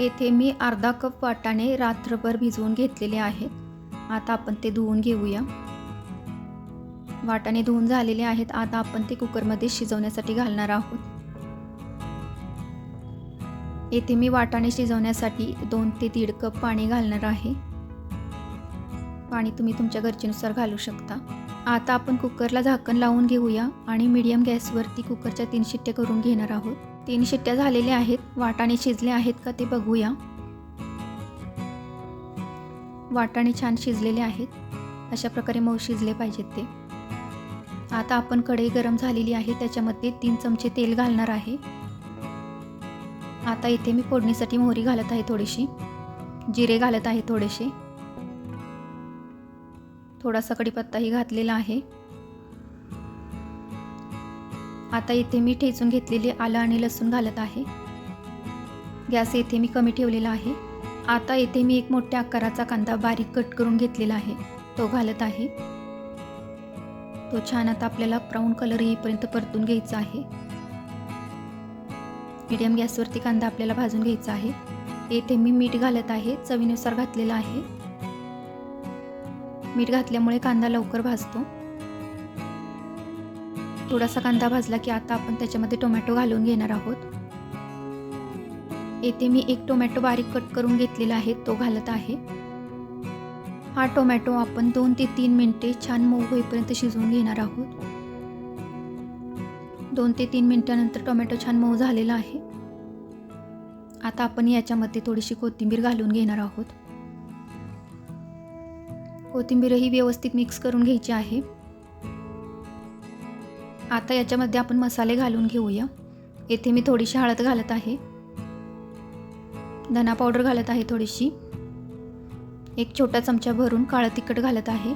येथे मी अर्धा कप वाटाणे रात्रभर भिजवून घेतलेले आहेत. आता आपण ते धुवून घेऊया. वाटाणे धुवून झालेले आहेत. आता आपण ते कुकरमध्ये शिजवण्यासाठी घालणार आहोत. येथे मी वाटाणे शिजवण्यासाठी दोन ते दीड कप पाणी घालणार आहे. पाणी तुम्ही तुमच्या गरजेनुसार घालू शकता. आता आपण कुकरला झाकण लावून घेऊया आणि मीडियम गॅसवरती कुकरच्या तीन शिट्ट्या करून घेणार आहोत. तीन शिट्ट्या झालेल्या आहेत. वाटाणे शिजले आहेत का ते बघूया. वाटाणे छान शिजलेले आहेत. अशा प्रकारे मऊ शिजले पाहिजेत ते. आता आपण कढई गरम झालेली आहे. त्याच्यामध्ये तीन चमचे तेल घालणार आहे. आता इथे मी फोडणीसाठी मोहरी घालत आहे थोडीशी. जिरे घालत आहे थोडेसे. थोडासा कढीपत्ताही घातलेला आहे. आता इथे मी ठेचून घेतलेले आलं आणि लसूण घालत आहे. गॅस येथे मी कमी ठेवलेला आहे. आता येथे मी एक मोठ्या आकाराचा कांदा बारीक कट करून घेतलेला आहे. तो घालत आहे. तो छान आता आपल्याला ब्राऊन कलर येईपर्यंत परतून घ्यायचा आहे. मीडियम गॅसवरती कांदा आपल्याला भाजून घ्यायचा आहे. येथे मी मीठ घालत आहे. चवीनुसार घातलेलं आहे. मीठ घातल्यामुळे कांदा लवकर भाजतो. थोडासा कांदा भाजला की आता आपण त्याच्यामध्ये टोमॅटो घालून घेणार आहोत. येथे मी एक टोमॅटो बारीक कट करून घेतलेला आहे तो घालत आहे. हा टोमॅटो आपण दोन ते तीन मिनटे छान मऊ होईपर्यंत शिजवून घेणार आहोत. दोन ते तीन मिनटानंतर टोमॅटो छान मऊ झालेला आहे. आता आपण याच्यामध्ये थोडीशी कोथिंबीर घालून घेणार आहोत. कोथिंबीरही व्यवस्थित मिक्स करून घ्यायची आहे. आता याच्यामध्ये आपण मसाले घालून घेऊया. येथे मी थोडीशी हळद घालत आहे. धना पावडर घालत आहे थोडीशी. एक छोटा चमचा भरून काळं तिखट घालत आहे.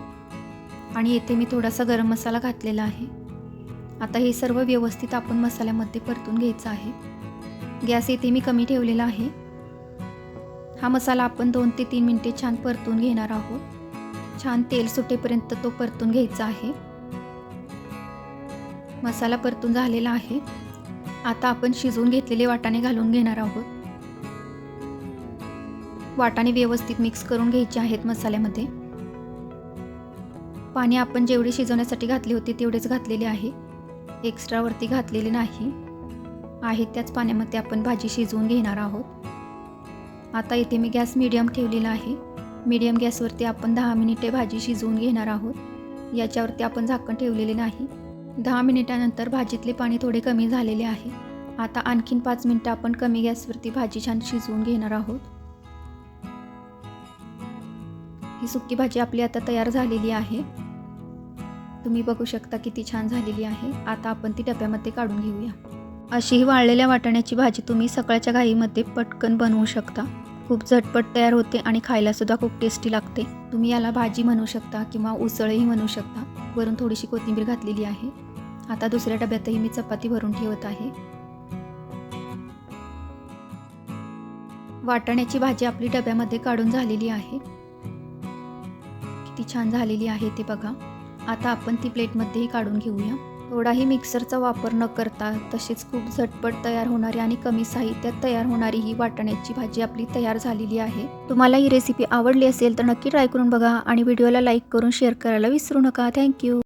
आणि येथे मी थोडासा गरम मसाला घातलेला आहे. आता हे सर्व व्यवस्थित आपण मसाल्यामध्ये परतून घ्यायचं आहे. गॅस येथे मी कमी ठेवलेला आहे. हा मसाला आपण दोन ते तीन मिनटे छान परतून घेणार आहोत. छान तेल सुटेपर्यंत तो परतून घ्यायचा आहे. मसाला परतून झालेला आहे. आता आपण शिजवून घेतलेले वाटाणे घालून घेणार आहोत. वाटाणे व्यवस्थित मिक्स करून घ्यायचे आहेत मसाल्यामध्ये. पाणी आपण जेवढे शिजवण्यासाठी घातले होते तेवढेच घातलेले आहे. एक्स्ट्रावरती घातलेले नाही. आहे त्याच पाण्यामध्ये आपण भाजी शिजवून घेणार आहोत. आता इथे मी गॅस मीडियम ठेवलेला आहे. मीडियम गॅसवरती आपण दहा मिनिटे भाजी शिजवून घेणार आहोत. याच्यावरती आपण झाकण ठेवलेले नाही. दहा मिनिटानंतर भाजीतले पाणी थोडे कमी झालेले आहे. आता आणखीन पाच मिनटं आपण कमी गॅसवरती भाजी छान शिजवून घेणार आहोत. ही सुकी भाजी आपली आता तयार झालेली आहे. तुम्ही बघू शकता किती छान झालेली आहे. आता आपण ती डब्यामध्ये काढून घेऊया. अशी ही वाळलेल्या वाटाण्याची भाजी तुम्ही सकाळच्या घाईमध्ये पटकन बनवू शकता. खूप झटपट तयार होते आणि खायलासुद्धा खूप टेस्टी लागते. तुम्ही याला भाजी म्हणू शकता किंवा उसळही म्हणू शकता. वरून थोडीशी कोथिंबीर घातलेली आहे. आता दुसऱ्या डब्यातही मी चपाती भरून ठेवत आहे. वाटाण्याची भाजी आपली डब्यामध्ये काढून झालेली आहे. किती छान झालेली आहे ते बघा. आता आपण ती प्लेटमध्येही काढून घेऊया. थोडाही मिक्सरचा वापर न करता तसेच खूप झटपट तयार होणारी आणि कमी साहित्यात तयार होणारी ही वाटण्याची भाजी आपली तयार झालेली आहे. तुम्हाला ही रेसिपी आवडली असेल तर नक्की ट्राय करून बघा आणि व्हिडिओला लाईक करून शेअर करायला विसरू नका. थँक्यू